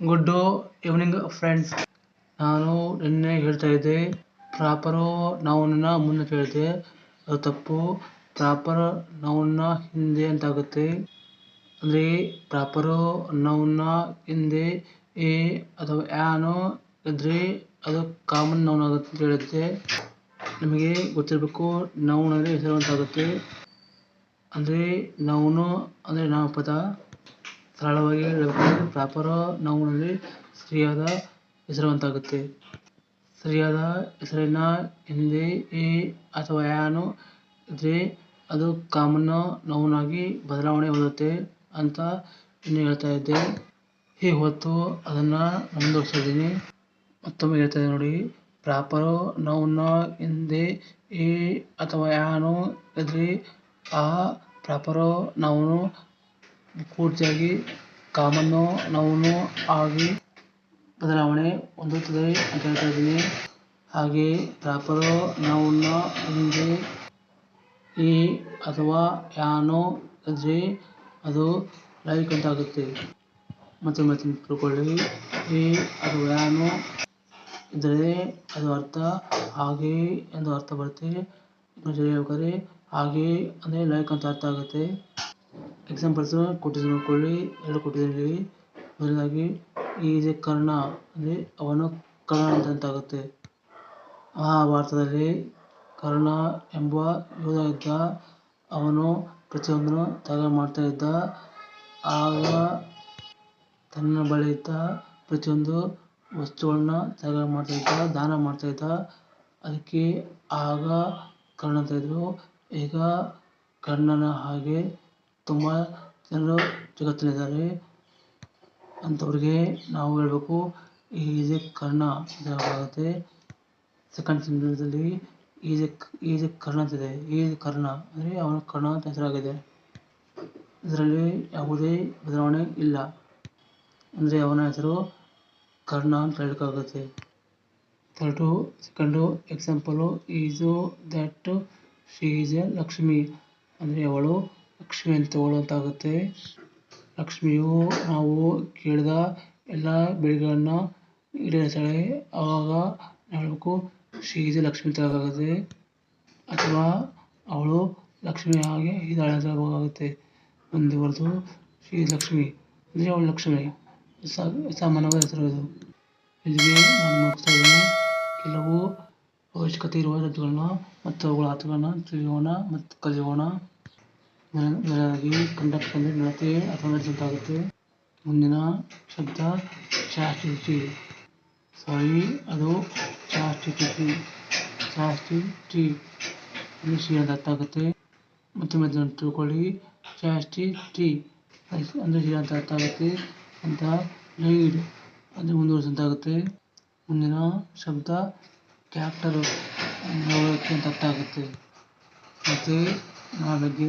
Good evening friends ನಾನು ನಿನ್ನೆ ಹೇಳ್ತಾ ಇದ್ದೆ, ಪ್ರಾಪರು ನೌನ್ನ ಮುಂದೆ ಕೇಳಿದೆ ಅದು ತಪ್ಪು. ಪ್ರಾಪರ್ ನೌನ್ನ ಹಿಂದೆ ಅಂತಾಗುತ್ತೆ. ಅಂದರೆ ಪ್ರಾಪರು ನೌನ್ನ ಹಿಂದೆ, ಎ ಅಥವಾ ಆನ್ ಇದ್ರೆ ಅದು ಕಾಮನ್ ನೌನ್ ಆಗುತ್ತೆ ಅಂತ ಹೇಳುತ್ತೆ. ನಿಮಗೆ ಗೊತ್ತಿರಬೇಕು ನೌನ್ ಅಂದರೆ ಹೆಸರು ಅಂತಾಗುತ್ತೆ ಅಂದರೆ ನೌನು ಅಂದರೆ ನಾಮಪದ. ಸರಳವಾಗಿ ಹೇಳಬೇಕಂದ್ರೆ ಪ್ರಾಪರ್ ನೌನಲ್ಲಿ ಸರಿಯಾದ ಹೆಸರುವಂತಾಗುತ್ತೆ. ಸರಿಯಾದ ಹೆಸರಿನ ಹಿಂದೆ ಎ ಅಥವಾ ಯಾನೋ ಇದ್ದರೆ ಅದು ಕಾಮನ್ ನೌನಾಗಿ ಬದಲಾವಣೆ ಹೊಂದುತ್ತೆ ಅಂತ ಇನ್ನು ಹೇಳ್ತಾ ಇದ್ದೆ. ಈ ಹೊತ್ತು, ಅದನ್ನು ಮುಂದುವರಿಸಿದ್ದೀನಿ. ಮತ್ತೊಮ್ಮೆ ಹೇಳ್ತಾ ಇದ್ದೆ ನೋಡಿ. ಪ್ರಾಪರು ನೌನ ಹಿಂದೆ ಎ ಅಥವಾ ಯಾನು ಇದ್ರೆ ಆ ಪ್ರಾಪರು ನೌನು ಪೂರ್ತಿಯಾಗಿ ಕಾಮನ್ನು ನೌನು ಆಗಿ ಬದಲಾವಣೆ ಹೊಂದುತ್ತದೆ ಅಂತ ಹೇಳ್ತಾ ಇದ್ದೀನಿ. ಹಾಗೆ ಪ್ರಾಪರು ನೌನ್ನ ಹಿಂದೆ ಈ ಅಥವಾ ಯಾನೋ ಇದ್ರೆ ಅದು ಲೈಕ್ ಅಂತ ಆಗುತ್ತೆ. ಮತ್ತೆ ಮತ್ತೆ ತಿಳ್ಕೊಳ್ಳಿ. ಈ ಅಥವಾ ಯಾನೋ ಇದ್ದರೆ ಅದು ಅರ್ಥ ಹಾಗೆ ಎಂದು ಅರ್ಥ ಬರುತ್ತೆ. ಹಾಗೆ ಅಂದರೆ ಲೈಕ್ ಅಂತ ಅರ್ಥ ಆಗುತ್ತೆ. ಎಕ್ಸಾಂಪಲ್ಸ್ ಕೊಟ್ಟಿದ್ದೀನಿ ನೋಡ್ಕೊಳ್ಳಿ ಎರಡು ಕೊಟ್ಟಿದ್ದೀನಿ ಮೊದಲಾಗಿ ಈಸ್ ಎ ಕರ್ಣ ಅಂದರೆ ಅವನು ಕರ್ಣ ಆಗುತ್ತೆ ಮಹಾಭಾರತದಲ್ಲಿ ಕರ್ಣ ಎಂಬ ಯೋಧ ಇದ್ದ ಅವನು ಪ್ರತಿಯೊಂದನ್ನು ತ್ಯಾಗ ಮಾಡ್ತಾ ಇದ್ದ. ಆಗ ತನ್ನ ಬಳಿ ಇದ್ದ ಪ್ರತಿಯೊಂದು ವಸ್ತುಗಳನ್ನ ತ್ಯಾಗ ಮಾಡ್ತಾ ಇದ್ದ, ದಾನ ಮಾಡ್ತಾ ಇದ್ದ. ಅದಕ್ಕೆ ಆಗ ಕರ್ಣ ಅಂತ ಇದ್ದರು ಈಗ ಕರ್ಣನ ಹಾಗೆ ತುಂಬ ಜನರು ಜಗತ್ತಿನಲ್ಲಿದ್ದಾರೆ. ಅಂಥವ್ರಿಗೆ ನಾವು ಹೇಳಬೇಕು, ಈಜೆ ಕರ್ಣ ಅಂತ ಹೇಳಬೇಕಾಗುತ್ತೆ ಸೆಕೆಂಡ್ ಸಿಂಗಲ್ದಲ್ಲಿ ಈಜೆ ಈಜೆ ಕರ್ಣ ಕರ್ಣ ಅಂತಿದೆ ಈಜೆ ಕರ್ಣ ಅಂದರೆ ಅವನು ಕರ್ಣ ಅಂತ ಹೆಸರಾಗಿದೆ. ಇದರಲ್ಲಿ ಯಾವುದೇ ಬದಲಾವಣೆ ಇಲ್ಲ. ಅಂದರೆ ಅವನ ಹೆಸರು ಕರ್ಣ ಅಂತ ಹೇಳೋಕ್ಕಾಗುತ್ತೆ third, second example is that she is Lakshmi. ಅಂದರೆ ಅವಳು ಲಕ್ಷ್ಮಿ ಅಂತವಳು ಅಂತಾಗುತ್ತೆ ಲಕ್ಷ್ಮಿಯು ನಾವು ಕೇಳಿದ ಎಲ್ಲ ಬೆಳೆಗಳನ್ನು ಈಡೇರಿಸ್ತಾಳೆ. ಆವಾಗ ನಾವು ಹೇಳಬೇಕು ಶಿ ಲಕ್ಷ್ಮಿ ಅಂತ ಅಥವಾ ಅವಳು ಲಕ್ಷ್ಮಿ ಹಾಗೆ ಇದ್ದಾಳೆ ಅಂತ ಹೇಳಬೇಕಾಗುತ್ತೆ ಮುಂದುವರೆದು ಶಿ ಈಸ್ ಲಕ್ಷ್ಮಿ. ಅಂದರೆ ಅವಳು ಲಕ್ಷ್ಮಿ. ಸಾಮಾನ್ಯವಾದ ಹೆಸರು ಇಲ್ಲಿಗೆ ನಾನು ಮುಗಿಸ್ತಾ ಇದ್ದೀನಿ. ಕೆಲವು ಅವಶ್ಯಕತೆ ಇರುವ ಶಬ್ದಗಳನ್ನ ಮತ್ತು ಅವುಗಳ ಅರ್ಥಗಳನ್ನ ತಿಳಿಯೋಣ ಮತ್ತು ಕಲಿಯೋಣ. ಮೊದಲನೇದಾಗಿ ಕಂಡಕ್ಟ್ ಅಂದರೆ ನಡತೆ ಅಥವಾ ನಡೆಸುವಂತಾಗುತ್ತೆ ಮುಂದಿನ ಶಬ್ದ ಚಾಸ್ಟಿಟಿ ಸಾರಿ, ಅದು ಚಾಸ್ಟಿಟಿ ಚಾಸ್ಟಿಟಿ ಅಂದರೆ ಅರ್ಥ ಆಗುತ್ತೆ. ಮತ್ತೊಮ್ಮೆ ಅದನ್ನು ತಿಳ್ಕೊಳ್ಳಿ. ಚಾಸ್ಟಿಟಿ ಅಂದರೆ ಶ್ರೀ ಅಂತ ಅರ್ಥ ಆಗುತ್ತೆ ಅಂತ ಲೈಡ್. ಅಂದರೆ ಮುಂದುವರಿಸಿದಂತಾಗುತ್ತೆ ಮುಂದಿನ ಶಬ್ದ ಕ್ಯಾಪ್ಟರು. ಅಂತ ಅರ್ಥ ಆಗುತ್ತೆ. ಮತ್ತು ನಾಳೆಗೆ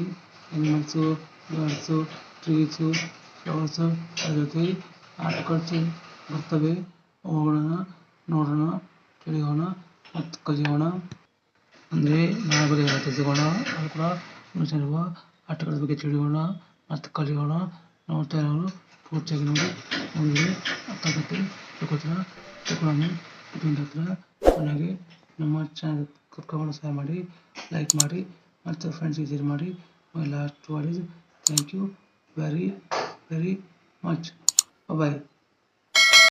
ಎನಿಮಲ್ಸು ಬರ್ಡ್ಸು ಟ್ರೀಸು ಫ್ಲವರ್ಸು ಜೊತೆ ಆರ್ಟಿಕಲ್ಸು ಬರ್ತವೆ. ಅವುಗಳನ್ನ ನೋಡೋಣ ತಿಳಿಯೋಣ ಮತ್ತು ಕಲಿಯೋಣ. ಅಂದರೆ ನಾಳೆ ಬಗ್ಗೆ ತಿಳಿಸಿಕೋಣ ಅದು ಕೂಡ ಮನುಷ್ಯನಿರುವ ಆಟಗಳ ಬಗ್ಗೆ ತಿಳಿಯೋಣ, ಮತ್ತು ಕಲಿಯೋಣ, ನೋಡ್ತಾ ಇರೋರು ಪೂರ್ತಿಯಾಗಿ ನೋಡಿ, ಮುಂದೆ ಅರ್ಥ ತಿಳ್ಕೊತಾರ ತಿಳ್ಕೊತೀರ ತಿಳ್ಕೊಳ್ಳೋಣ. ಇದೊಂದು ಹತ್ರ ಚೆನ್ನಾಗಿ ನಮ್ಮ ಚಾನಲ್ ಕರ್ಕೊಂಡು ಸಹಾಯ ಮಾಡಿ ಲೈಕ್ ಮಾಡಿ, ಮತ್ತು ಫ್ರೆಂಡ್ಸ್ಗೆ ಶೇರ್ ಮಾಡಿ. my last word is thank you very very much. Bye bye